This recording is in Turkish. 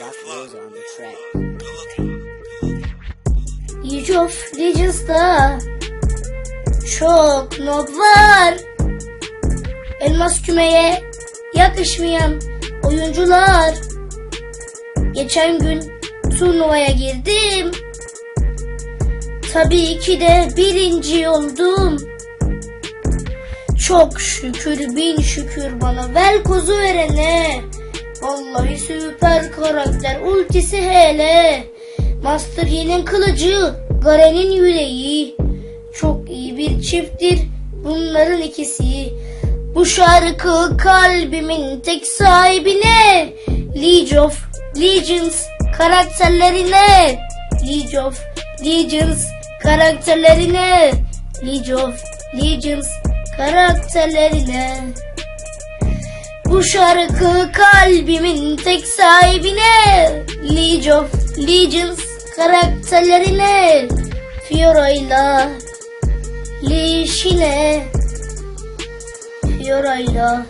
Rock Rose on the track. League Legends'da çok mob var. Elmas kümeye yakışmayan oyuncular. Geçen gün turnuvaya girdim. Tabii ki de birinci oldum. Çok şükür bin şükür bana Velkoz'u verene. Vallahi süper karakter ultisi hele. Master Yi'nin kılıcı, Garen'in yüreği. Çok iyi bir çifttir bunların ikisi. Bu şarkı kalbimin tek sahibine. League of Legends karakterlerine. League of Legends karakterlerine. League of Legends karakterlerine. Bu şarkı kalbimin tek sahibine League of Legends karakterlerine Fiora'yla Leşine Fiora'yla